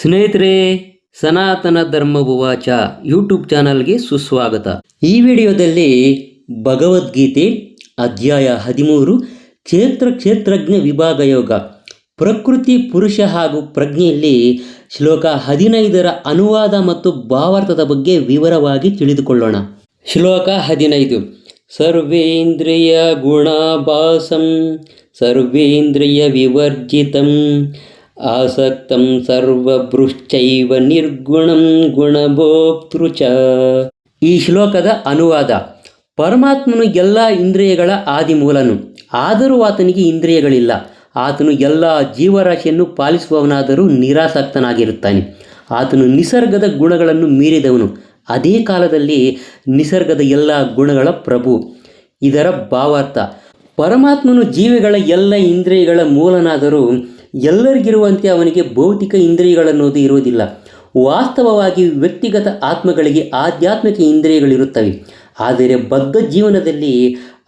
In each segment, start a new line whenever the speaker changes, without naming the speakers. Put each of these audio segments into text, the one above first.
ಸ್ನೇಹಿತರೆ, ಸನಾತನ ಧರ್ಮಭುವಾಚ ಯೂಟ್ಯೂಬ್ ಚಾನಲ್ಗೆ ಸುಸ್ವಾಗತ. ಈ ವಿಡಿಯೋದಲ್ಲಿ ಭಗವದ್ಗೀತೆ ಅಧ್ಯಾಯ ಹದಿಮೂರು, ಕ್ಷೇತ್ರ ಕ್ಷೇತ್ರಜ್ಞ ವಿಭಾಗ ಯೋಗ. ಪ್ರಕೃತಿ, ಪುರುಷ ಹಾಗೂ ಪ್ರಜ್ಞೆಯಲ್ಲಿ ಶ್ಲೋಕ ಹದಿನೈದರ ಅನುವಾದ ಮತ್ತು ಭಾವಾರ್ಥದ ಬಗ್ಗೆ ವಿವರವಾಗಿ ತಿಳಿದುಕೊಳ್ಳೋಣ. ಶ್ಲೋಕ ಹದಿನೈದು. ಸರ್ವೇಂದ್ರಿಯ ವಿವರ್ಜಿತಂ, ಆಸಕ್ತಂ ಸರ್ವಭೃಶ್ಚೈವ ನಿರ್ಗುಣಂ ಗುಣಭೋಕ್ತೃ ಈ ಶ್ಲೋಕದ ಅನುವಾದ ಪರಮಾತ್ಮನು ಎಲ್ಲ ಇಂದ್ರಿಯಗಳ ಆದಿಮೂಲನು. ಆದರೂ ಆತನಿಗೆ ಇಂದ್ರಿಯಗಳಿಲ್ಲ. ಆತನು ಎಲ್ಲ ಜೀವರಾಶಿಯನ್ನು ಪಾಲಿಸುವವನಾದರೂ ನಿರಾಸಕ್ತನಾಗಿರುತ್ತಾನೆ. ಆತನು ನಿಸರ್ಗದ ಗುಣಗಳನ್ನು ಮೀರಿದವನು. ಅದೇ ಕಾಲದಲ್ಲಿ ನಿಸರ್ಗದ ಎಲ್ಲ ಗುಣಗಳ ಪ್ರಭು. ಇದರ ಭಾವಾರ್ಥ, ಪರಮಾತ್ಮನು ಜೀವಿಗಳ ಎಲ್ಲ ಇಂದ್ರಿಯಗಳ ಮೂಲನಾದರೂ ಎಲ್ಲರಿಗಿರುವಂತೆ ಅವನಿಗೆ ಭೌತಿಕ ಇಂದ್ರಿಯಗಳನ್ನೋದು ಇರುವುದಿಲ್ಲ. ವಾಸ್ತವವಾಗಿ ವ್ಯಕ್ತಿಗತ ಆತ್ಮಗಳಿಗೆ ಆಧ್ಯಾತ್ಮಿಕ ಇಂದ್ರಿಯಗಳಿರುತ್ತವೆ. ಆದರೆ ಬದ್ಧ ಜೀವನದಲ್ಲಿ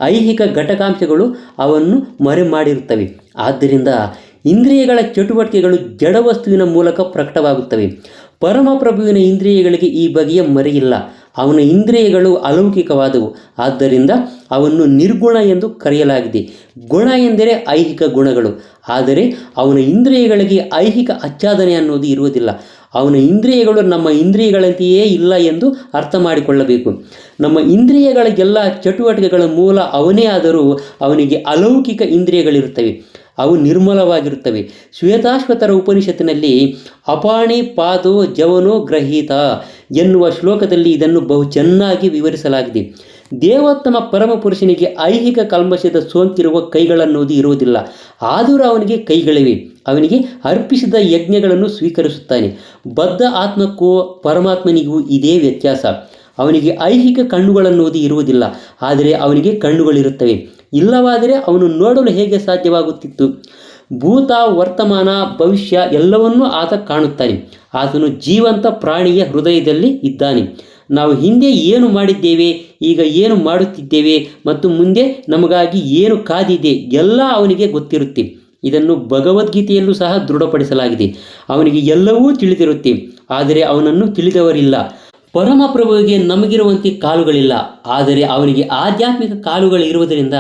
ಐಹಿಕ ಘಟಕಾಂಶಗಳು ಅವನ್ನು ಮರೆ ಮಾಡಿರುತ್ತವೆ ಆದ್ದರಿಂದ ಇಂದ್ರಿಯಗಳ ಚಟುವಟಿಕೆಗಳು ಜಡವಸ್ತುವಿನ ಮೂಲಕ ಪ್ರಕಟವಾಗುತ್ತವೆ. ಪರಮಪ್ರಭುವಿನ ಇಂದ್ರಿಯಗಳಿಗೆ ಈ ಬಗೆಯ ಮರೆಯಿಲ್ಲ. ಅವನ ಇಂದ್ರಿಯಗಳು ಅಲೌಕಿಕವಾದವು. ಆದ್ದರಿಂದ ಅವನ್ನು ನಿರ್ಗುಣ ಎಂದು ಕರೆಯಲಾಗಿದೆ. ಗುಣ ಎಂದರೆ ಐಹಿಕ ಗುಣಗಳು. ಆದರೆ ಅವನ ಇಂದ್ರಿಯಗಳಿಗೆ ಐಹಿಕ ಆಚ್ಛಾದನೆ ಅನ್ನೋದು ಇರುವುದಿಲ್ಲ. ಅವನ ಇಂದ್ರಿಯಗಳು ನಮ್ಮ ಇಂದ್ರಿಯಗಳಂತೆಯೇ ಇಲ್ಲ ಎಂದು ಅರ್ಥ ಮಾಡಿಕೊಳ್ಳಬೇಕು ನಮ್ಮ ಇಂದ್ರಿಯಗಳಿಗೆಲ್ಲ ಚಟುವಟಿಕೆಗಳ ಮೂಲ ಅವನೇ ಆದರೂ ಅವನಿಗೆ ಅಲೌಕಿಕ ಇಂದ್ರಿಯಗಳಿರುತ್ತವೆ. ಅವು ನಿರ್ಮಲವಾಗಿರುತ್ತವೆ. ಶ್ವೇತಾಶ್ವತರ ಉಪನಿಷತ್ತಿನಲ್ಲಿ, ಅಪಾಣಿ ಪಾದೋ ಜವನೋ ಗ್ರಹೀತ ಎನ್ನುವ ಶ್ಲೋಕದಲ್ಲಿ ಇದನ್ನು ಬಹು ಚೆನ್ನಾಗಿ ವಿವರಿಸಲಾಗಿದೆ. ದೇವೋತ್ತಮ ಪರಮಪುರುಷನಿಗೆ ಐಹಿಕ ಕಲ್ಮಶದ ಸೋಂಕಿರುವ ಕೈಗಳನ್ನೋದು ಇರುವುದಿಲ್ಲ. ಆದರೂ ಅವನಿಗೆ ಕೈಗಳಿವೆ. ಅವನಿಗೆ ಅರ್ಪಿಸಿದ ಯಜ್ಞಗಳನ್ನು ಸ್ವೀಕರಿಸುತ್ತಾನೆ. ಬದ್ಧ ಆತ್ಮಕ್ಕೂ ಪರಮಾತ್ಮನಿಗೂ ಇದೇ ವ್ಯತ್ಯಾಸ. ಅವನಿಗೆ ಐಹಿಕ ಕಣ್ಣುಗಳನ್ನೋದು ಇರುವುದಿಲ್ಲ. ಆದರೆ ಅವನಿಗೆ ಕಣ್ಣುಗಳಿರುತ್ತವೆ. ಇಲ್ಲವಾದರೆ ಅವನು ನೋಡಲು ಹೇಗೆ ಸಾಧ್ಯವಾಗುತ್ತಿತ್ತು? ಭೂತ, ವರ್ತಮಾನ, ಭವಿಷ್ಯ ಎಲ್ಲವನ್ನೂ ಆತ ಕಾಣುತ್ತಾನೆ. ಆತನು ಜೀವಂತ ಪ್ರಾಣಿಯ ಹೃದಯದಲ್ಲಿ ಇದ್ದಾನೆ. ನಾವು ಹಿಂದೆ ಏನು ಮಾಡಿದ್ದೇವೆ, ಈಗ ಏನು ಮಾಡುತ್ತಿದ್ದೇವೆ ಮತ್ತು ಮುಂದೆ ನಮಗಾಗಿ ಏನು ಕಾದಿದೆ ಎಲ್ಲ ಅವನಿಗೆ ಗೊತ್ತಿರುತ್ತೆ. ಇದನ್ನು ಭಗವದ್ಗೀತೆಯಲ್ಲೂ ಸಹ ದೃಢಪಡಿಸಲಾಗಿದೆ. ಅವನಿಗೆ ಎಲ್ಲವೂ ತಿಳಿದಿರುತ್ತೆ. ಆದರೆ ಅವನನ್ನು ತಿಳಿದವರಿಲ್ಲ. ಪರಮಪ್ರಭುವಿಗೆ ನಮಗಿರುವಂತೆ ಕಾಲುಗಳಿಲ್ಲ. ಆದರೆ ಅವನಿಗೆ ಆಧ್ಯಾತ್ಮಿಕ ಕಾಲುಗಳು ಇರುವುದರಿಂದ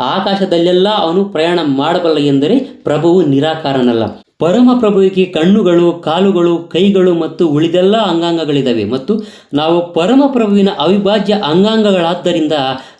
ಆಕಾಶದಲ್ಲೆಲ್ಲ ಅವನು ಪ್ರಯಾಣ ಮಾಡಬಲ್ಲ ಎಂದರೆ ಪ್ರಭುವು ನಿರಾಕಾರನಲ್ಲ. ಪರಮಪ್ರಭುವಿಗೆ ಕಣ್ಣುಗಳು, ಕಾಲುಗಳು, ಕೈಗಳು ಮತ್ತು ಉಳಿದೆಲ್ಲ ಅಂಗಾಂಗಗಳಿದ್ದಾವೆ. ಮತ್ತು ನಾವು ಪರಮಪ್ರಭುವಿನ ಅವಿಭಾಜ್ಯ ಅಂಗಾಂಗಗಳಾದ್ದರಿಂದ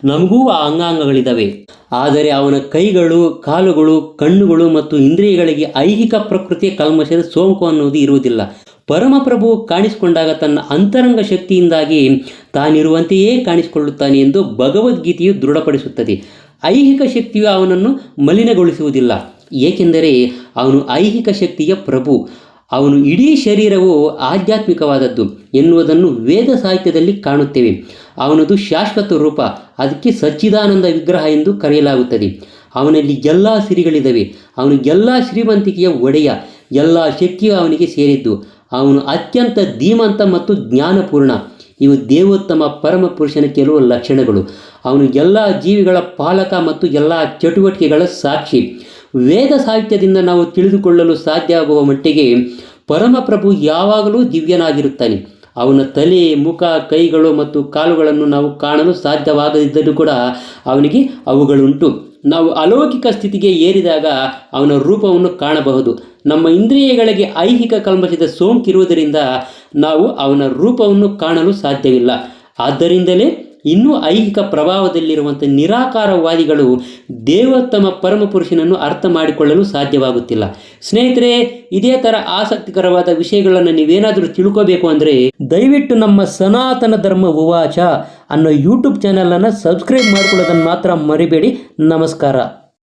ನಮಗೂ ಆ ಅಂಗಾಂಗಗಳಿದ್ದಾವೆ. ಆದರೆ ಅವನ ಕೈಗಳು, ಕಾಲುಗಳು, ಕಣ್ಣುಗಳು ಮತ್ತು ಇಂದ್ರಿಯಗಳಿಗೆ ಐಹಿಕ ಪ್ರಕೃತಿಯ ಕಲ್ಮಶದ ಸೋಂಕು ಅನ್ನುವುದು ಇರುವುದಿಲ್ಲ. ಪರಮಪ್ರಭು ಕಾಣಿಸಿಕೊಂಡಾಗ ತನ್ನ ಅಂತರಂಗ ಶಕ್ತಿಯಿಂದಾಗಿ ತಾನಿರುವಂತೆಯೇ ಕಾಣಿಸಿಕೊಳ್ಳುತ್ತಾನೆ ಎಂದು ಭಗವದ್ಗೀತೆಯು ದೃಢಪಡಿಸುತ್ತದೆ. ಐಹಿಕ ಶಕ್ತಿಯು ಅವನನ್ನು ಮಲಿನಗೊಳಿಸುವುದಿಲ್ಲ. ಏಕೆಂದರೆ ಅವನು ಐಹಿಕ ಶಕ್ತಿಯ ಪ್ರಭು. ಅವನು ಇಡೀ ಶರೀರವು ಆಧ್ಯಾತ್ಮಿಕವಾದದ್ದು ಎನ್ನುವುದನ್ನು ವೇದ ಸಾಹಿತ್ಯದಲ್ಲಿ ಕಾಣುತ್ತೇವೆ. ಅವನದು ಶಾಶ್ವತ ರೂಪ, ಅದಕ್ಕೆ ಸಚ್ಚಿದಾನಂದ ವಿಗ್ರಹ ಎಂದು ಕರೆಯಲಾಗುತ್ತದೆ. ಅವನಲ್ಲಿ ಎಲ್ಲ ಸಿರಿಗಳಿದ್ದಾವೆ ಅವನು ಎಲ್ಲ ಶ್ರೀಮಂತಿಕೆಯ ಒಡೆಯ, ಎಲ್ಲ ಶಕ್ತಿಯು ಅವನಿಗೆ ಸೇರಿದ್ದು. ಅವನು ಅತ್ಯಂತ ಧೀಮಂತ ಮತ್ತು ಜ್ಞಾನಪೂರ್ಣ. ಇವು ದೇವೋತ್ತಮ ಪರಮ ಪುರುಷನ ಕೆಲವು ಲಕ್ಷಣಗಳು. ಅವನು ಎಲ್ಲ ಜೀವಿಗಳ ಪಾಲಕ ಮತ್ತು ಎಲ್ಲ ಚಟುವಟಿಕೆಗಳ ಸಾಕ್ಷಿ. ವೇದ ಸಾಹಿತ್ಯದಿಂದ ನಾವು ತಿಳಿದುಕೊಳ್ಳಲು ಸಾಧ್ಯ ಆಗುವ ಮಟ್ಟಿಗೆ ಪರಮಪ್ರಭು ಯಾವಾಗಲೂ ದಿವ್ಯನಾಗಿರುತ್ತಾನೆ. ಅವನ ತಲೆ, ಮುಖ, ಕೈಗಳು ಮತ್ತು ಕಾಲುಗಳನ್ನು ನಾವು ಕಾಣಲು ಸಾಧ್ಯವಾಗದಿದ್ದರೂ ಕೂಡ ಅವನಿಗೆ ಅವುಗಳುಂಟು. ನಾವು ಅಲೌಕಿಕ ಸ್ಥಿತಿಗೆ ಏರಿದಾಗ ಅವನ ರೂಪವನ್ನು ಕಾಣಬಹುದು. ನಮ್ಮ ಇಂದ್ರಿಯಗಳಿಗೆ ಐಹಿಕ ಕಲ್ಮಶದ ಸೋಂಕಿರುವುದರಿಂದ ನಾವು ಅವನ ರೂಪವನ್ನು ಕಾಣಲು ಸಾಧ್ಯವಿಲ್ಲ. ಆದ್ದರಿಂದಲೇ ಇನ್ನೂ ಐಹಿಕ ಪ್ರಭಾವದಲ್ಲಿರುವಂಥ ನಿರಾಕಾರವಾದಿಗಳು ದೇವೋತ್ತಮ ಪರಮಪುರುಷನನ್ನು ಅರ್ಥ ಮಾಡಿಕೊಳ್ಳಲು ಸಾಧ್ಯವಾಗುತ್ತಿಲ್ಲ. ಸ್ನೇಹಿತರೆ, ಇದೇ ಥರ ಆಸಕ್ತಿಕರವಾದ ವಿಷಯಗಳನ್ನು ನೀವೇನಾದರೂ ತಿಳ್ಕೋಬೇಕು ಅಂದರೆ ದಯವಿಟ್ಟು ನಮ್ಮ ಸನಾತನ ಧರ್ಮ ಉವಾಚ ಅನ್ನೋ ಯೂಟ್ಯೂಬ್ ಚಾನಲನ್ನು ಸಬ್ಸ್ಕ್ರೈಬ್ ಮಾಡಿಕೊಳ್ಳೋದನ್ನು ಮಾತ್ರ ಮರಿಬೇಡಿ. ನಮಸ್ಕಾರ.